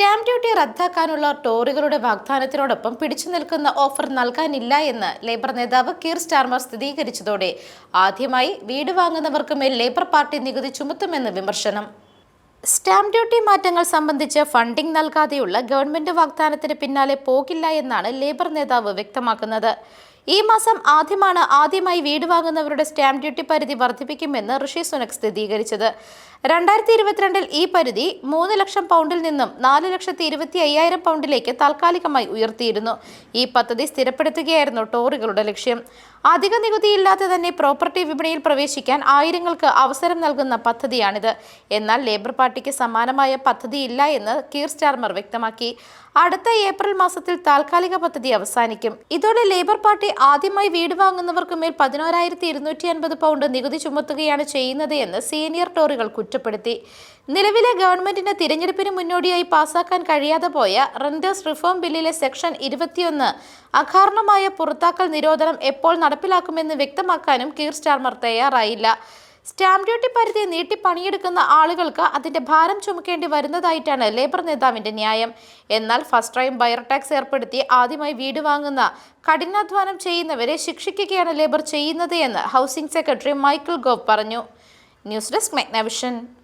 Stamp duty റദ്ദാക്കാനുള്ള ടോറികളുടെ വാഗ്ദാനത്തിനോടൊപ്പം പിടിച്ചു നിൽക്കുന്ന offer നൽകാനില്ല എന്ന് ലേബർ നേതാവ് കീർ സ്റ്റാർമർ സ്ഥിരീകരിച്ചതോടെ ആദ്യമായി വീട് വാങ്ങുന്നവർക്ക് മേൽ ലേബർ പാർട്ടി നികുതി ചുമത്തുമെന്ന് വിമർശനം. സ്റ്റാമ്പ് ഡ്യൂട്ടി മാറ്റങ്ങൾ സംബന്ധിച്ച് ഫണ്ടിംഗ് നൽകാതെയുള്ള ഗവൺമെന്റ് വാഗ്ദാനത്തിന് പിന്നാലെ പോകില്ല എന്നാണ് ലേബർ നേതാവ് വ്യക്തമാക്കുന്നത്. ഈ മാസം ആദ്യമാണ് ആദ്യമായി വീട് വാങ്ങുന്നവരുടെ സ്റ്റാമ്പ് ഡ്യൂട്ടി പരിധി വർദ്ധിപ്പിക്കുമെന്ന് ഋഷി സുനക് സ്ഥിരീകരിച്ചത്. രണ്ടായിരത്തി ഇരുപത്തിരണ്ടിൽ ഈ പരിധി മൂന്ന് ലക്ഷം പൗണ്ടിൽ നിന്നും നാല് ലക്ഷത്തി ഇരുപത്തി അയ്യായിരം പൗണ്ടിലേക്ക് താൽക്കാലികമായി ഉയർത്തിയിരുന്നു. ഈ പദ്ധതി സ്ഥിരപ്പെടുത്തുകയായിരുന്നു ടോറികളുടെ ലക്ഷ്യം. അധിക നികുതിയില്ലാതെ തന്നെ പ്രോപ്പർട്ടി വിപണിയിൽ പ്രവേശിക്കാൻ ആയിരങ്ങൾക്ക് അവസരം നൽകുന്ന പദ്ധതിയാണിത്. എന്നാൽ ലേബർ പാർട്ടിക്ക് സമാനമായ പദ്ധതിയില്ല എന്ന് കീർ സ്റ്റാർമർ വ്യക്തമാക്കി. അടുത്ത ഏപ്രിൽ മാസത്തിൽ താൽക്കാലിക പദ്ധതി അവസാനിക്കും. ഇതോടെ ലേബർ പാർട്ടി ആദ്യമായി വീട് വാങ്ങുന്നവർക്ക് മേൽ പതിനോരായിരത്തി ഇരുന്നൂറ്റി അൻപത് പൗണ്ട് നികുതി ചുമത്തുകയാണ് ചെയ്യുന്നത് എന്ന് സീനിയർ ടോറികൾ കുറ്റപ്പെടുത്തി. നിലവിലെ ഗവൺമെന്റിന്റെ തിരഞ്ഞെടുപ്പിന് മുന്നോടിയായി പാസാക്കാൻ കഴിയാതെ പോയ റെന്റേഴ്സ് റിഫോം ബില്ലിലെ സെക്ഷൻ ഇരുപത്തിയൊന്ന് അകാരണമായ പുറത്താക്കൽ നിരോധനം എപ്പോൾ നടപ്പിലാക്കുമെന്ന് വ്യക്തമാക്കാനും കീർ സ്റ്റാർമർ തയ്യാറായില്ല. സ്റ്റാമ്പ് ഡ്യൂട്ടി പരിധി നീട്ടി പണിയെടുക്കുന്ന ആളുകൾക്ക് അതിന്റെ ഭാരം ചുമക്കേണ്ടി വരുന്നതായിട്ടാണ് ലേബർ നേതാവിന്റെ ന്യായം. എന്നാൽ ഫസ്റ്റ് ടൈം ബയർ ടാക്സ് ഏർപ്പെടുത്തി ആദ്യമായി വീട് വാങ്ങുന്ന കഠിനാധ്വാനം ചെയ്യുന്നവരെ ശിക്ഷിക്കുകയാണ് ലേബർ ചെയ്യുന്നത് എന്ന് ഹൗസിംഗ് സെക്രട്ടറി മൈക്കിൾ ഗോവ് പറഞ്ഞു. News desk മെഗ്നവിഷൻ.